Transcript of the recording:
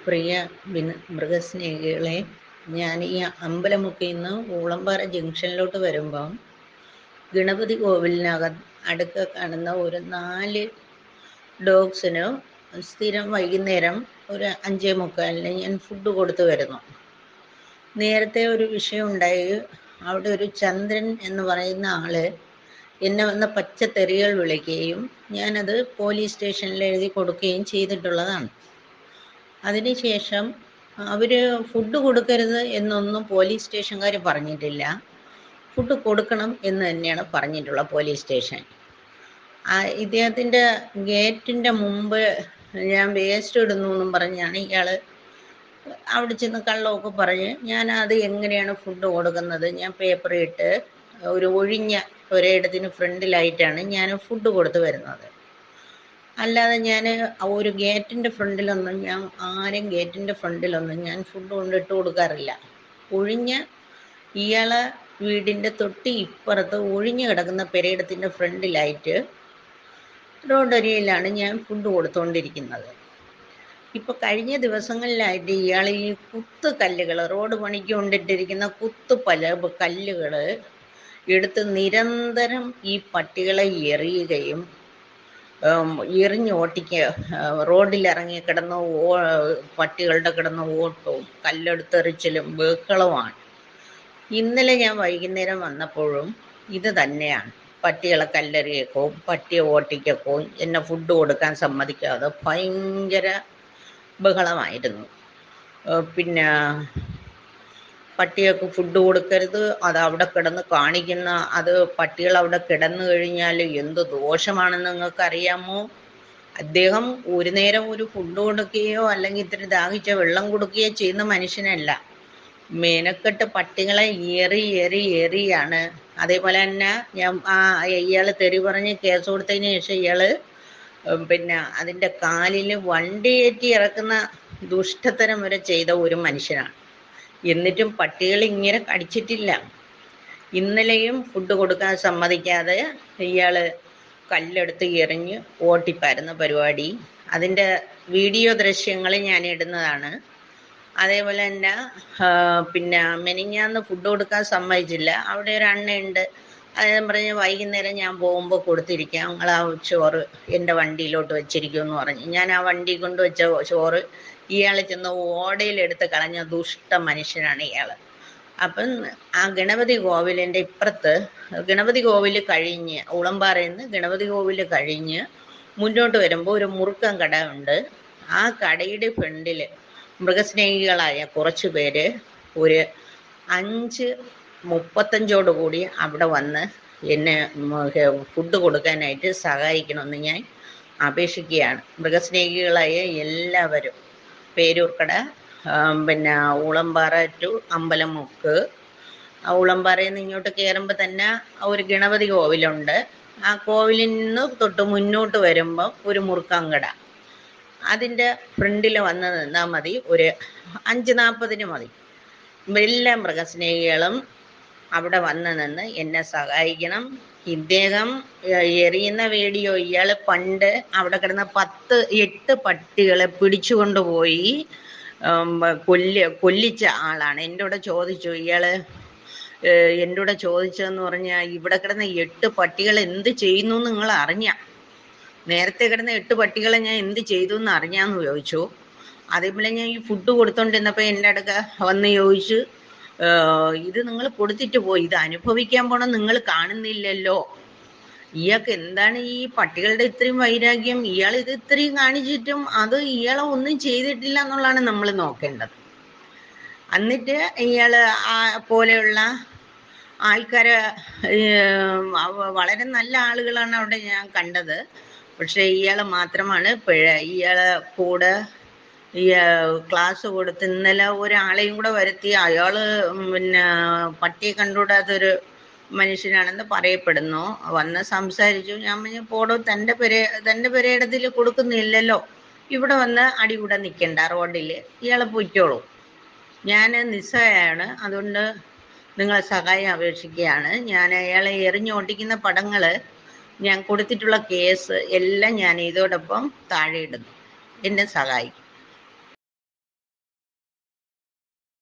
പ്രിയ മൃഗസ്നേഹികളെ ഞാൻ ഈ അമ്പലമുക്കിൽ നിന്ന് ഊളമ്പാറ ജംഗ്ഷനിലോട്ട് വരുമ്പം ഗണപതി കോവിലിനക അടുക്ക കാണുന്ന ഒരു നാല് ഡോഗ്സിന് സ്ഥിരം വൈകുന്നേരം ഒരു അഞ്ചേ മുക്കാലിന് ഞാൻ ഫുഡ് കൊടുത്തു വരുന്നു. നേരത്തെ ഒരു വിഷയം ഉണ്ടായി. അവിടെ ഒരു ചന്ദ്രൻ എന്ന് പറയുന്ന ആൾ എന്നെ വന്ന പച്ചത്തെറികൾ വിളിക്കുകയും ഞാനത് പോലീസ് സ്റ്റേഷനിൽ എഴുതി കൊടുക്കുകയും ചെയ്തിട്ടുള്ളതാണ്. അതിനുശേഷം അവർ ഫുഡ് കൊടുക്കരുത് എന്നൊന്നും പോലീസ് സ്റ്റേഷൻകാർ പറഞ്ഞിട്ടില്ല. ഫുഡ് കൊടുക്കണം എന്ന് തന്നെയാണ് പറഞ്ഞിട്ടുള്ള പോലീസ് സ്റ്റേഷൻ ഇദ്ദേഹത്തിന്റെ ഗേറ്റിന്റെ മുമ്പ് ഞാൻ വേസ്റ്റ് ഇടുന്നു എന്നും പറഞ്ഞാണ് ഇയാൾ അവിടെ ചെന്ന് കള്ളമൊക്കെ പറഞ്ഞ് ഞാൻ അത് എങ്ങനെയാണ് ഫുഡ് കൊടുക്കുന്നത്? ഞാൻ പേപ്പർ ഇട്ട് ഒരു ഒഴിഞ്ഞ ഒരിടത്തിന് ഫ്രണ്ടിലായിട്ടാണ് ഞാൻ ഫുഡ് കൊടുത്തു വരുന്നത്. അല്ലാതെ ഞാൻ ഒരു ഗേറ്റിന്റെ ഫ്രണ്ടിലൊന്നും ഞാൻ ആരും ഗേറ്റിന്റെ ഫ്രണ്ടിലൊന്നും ഞാൻ ഫുഡ് കൊണ്ടിട്ട് കൊടുക്കാറില്ല. ഒഴിഞ്ഞ ഇയാളെ വീടിന്റെ തൊട്ട് ഇപ്പുറത്ത് ഒഴിഞ്ഞു കിടക്കുന്ന പെരയിടത്തിന്റെ ഫ്രണ്ടിലായിട്ട് റോഡരിയിലാണ് ഞാൻ ഫുഡ് കൊടുത്തുകൊണ്ടിരിക്കുന്നത് ഇപ്പൊ കഴിഞ്ഞ ദിവസങ്ങളിലായിട്ട് ഇയാൾ ഈ കുത്ത് കല്ലുകൾ റോഡ് പണിക്ക് കൊണ്ടിട്ടിരിക്കുന്ന കുത്തു പല കല്ലുകൾ എടുത്ത് നിരന്തരം ഈ പട്ടികളെ എറിയുകയും എറിഞ്ഞ് ഓട്ടിക്ക റോഡിൽ ഇറങ്ങി കിടന്ന ഓ പട്ടികളുടെ കിടന്ന ഓട്ടവും കല്ലെടുത്തെറിച്ചിലും ബഹളവുമാണ് ഇന്നലെ ഞാൻ വൈകുന്നേരം വന്നപ്പോഴും ഇത് തന്നെയാണ്. പട്ടികളെ കല്ലെറിയേക്കോ പട്ടിയെ ഓട്ടിക്കക്കോ എന്നെ ഫുഡ് കൊടുക്കാൻ സമ്മതിക്കാതെ ഭയങ്കര ബഹളമായിരുന്നു. പിന്നെ പട്ടികൾക്ക് ഫുഡ് കൊടുക്കരുത്. അത് അവിടെ കിടന്ന് കാണിക്കുന്ന അത് പട്ടികൾ അവിടെ കിടന്നു കഴിഞ്ഞാൽ എന്ത് ദോഷമാണെന്ന് നിങ്ങൾക്ക് അറിയാമോ അദ്ദേഹം ഒരു നേരം ഒരു ഫുഡ് കൊടുക്കുകയോ അല്ലെങ്കിൽ ഇത്തിരി ദാഹിച്ച വെള്ളം കൊടുക്കുകയോ ചെയ്യുന്ന മനുഷ്യനല്ല. മേനക്കെട്ട് പട്ടികളെ ഏറി ഏറി ഏറിയാണ്. അതേപോലെ തന്നെ ഞാൻ ആ ഇയാൾ തെറി പറഞ്ഞ് കേസ് കൊടുത്തതിന് ശേഷം ഇയാൾ പിന്നെ അതിന്റെ കാലിൽ വണ്ടിയേറ്റി ഇറക്കുന്ന ദുഷ്ടത്തരം വരെ ചെയ്ത ഒരു മനുഷ്യനാണ്. എന്നിട്ടും പട്ടികൾ ഇങ്ങനെ കടിച്ചിട്ടില്ല. ഇന്നലെയും ഫുഡ് കൊടുക്കാൻ സമ്മതിക്കാതെ ഇയാൾ കല്ലെടുത്ത് എറിഞ്ഞ് ഓട്ടിപ്പാരുന്ന പരിപാടി. അതിന്റെ വീഡിയോ ദൃശ്യങ്ങൾ ഞാൻ ഇടുന്നതാണ്. അതേപോലെ തന്നെ പിന്നെ മെനിഞ്ഞാന്ന് ഫുഡ് കൊടുക്കാൻ സമ്മതിച്ചില്ല. അവിടെ ഒരു അണ്ണയുണ്ട്. അദ്ദേഹം പറഞ്ഞു വൈകുന്നേരം ഞാൻ പോകുമ്പോൾ കൊടുത്തിരിക്കാം. നിങ്ങൾ ആ ചോറ് എന്റെ വണ്ടിയിലോട്ട് വെച്ചിരിക്കും എന്ന് പറഞ്ഞു. ഞാൻ ആ വണ്ടി കൊണ്ട് വെച്ച ചോറ് ഇയാൾ ചെന്ന് ഓടയിലെടുത്ത് കളഞ്ഞ ദുഷ്ട മനുഷ്യനാണ് ഇയാൾ അപ്പം ആ ഗണപതി കോവിലിന്റെ ഇപ്പുറത്ത് ഗണപതി കോവിൽ കഴിഞ്ഞ് ഉളമ്പാറയിൽ നിന്ന് ഗണപതി കോവിൽ കഴിഞ്ഞ് മുന്നോട്ട് വരുമ്പോൾ ഒരു മുറുക്കം കട ഉണ്ട്. ആ കടയുടെ ഫ്രണ്ടിൽ മൃഗസ്നേഹികളായ കുറച്ച് പേര് ഒരു അഞ്ച് മുപ്പത്തഞ്ചോട് കൂടി അവിടെ വന്ന് എന്നെ ഫുഡ് കൊടുക്കാനായിട്ട് സഹായിക്കണമെന്ന് ഞാൻ അപേക്ഷിക്കുകയാണ്. മൃഗസ്നേഹികളായ എല്ലാവരും പേരൂർക്കട പിന്നെ ഉളമ്പാറ ടു അമ്പലമുക്ക്. ഉളമ്പാറയിൽ നിന്ന് ഇങ്ങോട്ട് കയറുമ്പോൾ തന്നെ ഒരു ഗണപതി കോവിലുണ്ട്. ആ കോവിലിൽ നിന്ന് തൊട്ട് മുന്നോട്ട് വരുമ്പോൾ ഒരു മുറുക്കാങ്കട. അതിന്റെ ഫ്രണ്ടിൽ വന്ന് നിന്നാൽ മതി. ഒരു അഞ്ച് നാൽപ്പതിന് മതി. എല്ലാ മൃഗസ്നേഹികളും അവിടെ വന്ന് നിന്ന് എന്നെ സഹായിക്കണം. ഇദ്ദേഹം എറിയുന്ന വീഡിയോ ഇയാൾ പണ്ട് അവിടെ കിടന്ന പത്ത് എട്ട് പട്ടികളെ പിടിച്ചുകൊണ്ടുപോയി കൊല്ലി കൊല്ലിച്ച ആളാണ്. എന്റെ കൂടെ ചോദിച്ചു ഇയാൾ എന്റെ കൂടെ ചോദിച്ചതെന്ന് പറഞ്ഞാൽ ഇവിടെ കിടന്ന എട്ട് പട്ടികൾ എന്ത് ചെയ്യുന്നു എന്ന് നിങ്ങൾ അറിഞ്ഞ. നേരത്തെ കിടന്ന എട്ട് പട്ടികളെ ഞാൻ എന്ത് ചെയ്തു എന്ന് അറിഞ്ഞാന്ന് ചോദിച്ചു. അതേപോലെ ഞാൻ ഈ ഫുഡ് കൊടുത്തോണ്ടിരുന്നപ്പോൾ എന്റെ അടുക്ക വന്ന് ചോദിച്ചു ഇത് നിങ്ങൾ കൊടുത്തിട്ട് പോയി ഇത് അനുഭവിക്കാൻ പോണ നിങ്ങൾ കാണുന്നില്ലല്ലോ. ഇയാൾക്ക് എന്താണ് ഈ പട്ടികളുടെ ഇത്രയും വൈരാഗ്യം? ഇയാൾ ഇത് ഇത്രയും കാണിച്ചിട്ടും അത് ഇയാളെ ഒന്നും ചെയ്തിട്ടില്ല എന്നുള്ളതാണ് നമ്മൾ നോക്കേണ്ടത്. എന്നിട്ട് ഇയാൾ ആ പോലെയുള്ള ആൾക്കാരെ വളരെ നല്ല ആളുകളാണ് അവിടെ ഞാൻ കണ്ടത്. പക്ഷെ ഇയാൾ മാത്രമാണ് പിഴ ഇയാളെ കൂടെ ക്ലാസ് കൊടുത്ത് ഇന്നലെ ഒരാളെയും കൂടെ വരുത്തി. അയാൾ പിന്നെ പട്ടിയെ കണ്ടുകൂടാത്തൊരു മനുഷ്യനാണെന്ന് പറയപ്പെടുന്നു. വന്ന് സംസാരിച്ചു. ഞാൻ പറഞ്ഞു പോടോ തന്റെ പെരേ തന്റെ പെരയിടത്തിൽ കൊടുക്കുന്നില്ലല്ലോ. ഇവിടെ വന്ന് അടി കൂടെ നിൽക്കണ്ട റോഡിൽ ഇയാളെ പൊയ്ക്കോളൂ. ഞാൻ നിസ്സഹായാണ്. അതുകൊണ്ട് നിങ്ങളെ സഹായം അപേക്ഷിക്കുകയാണ്. ഞാൻ അയാളെ എറിഞ്ഞോട്ടിക്കുന്ന പടങ്ങൾ ഞാൻ കൊടുത്തിട്ടുള്ള കേസ് എല്ലാം ഞാൻ ഇതോടൊപ്പം താഴെ ഇടുന്നു. എന്നെ സഹായിക്കും.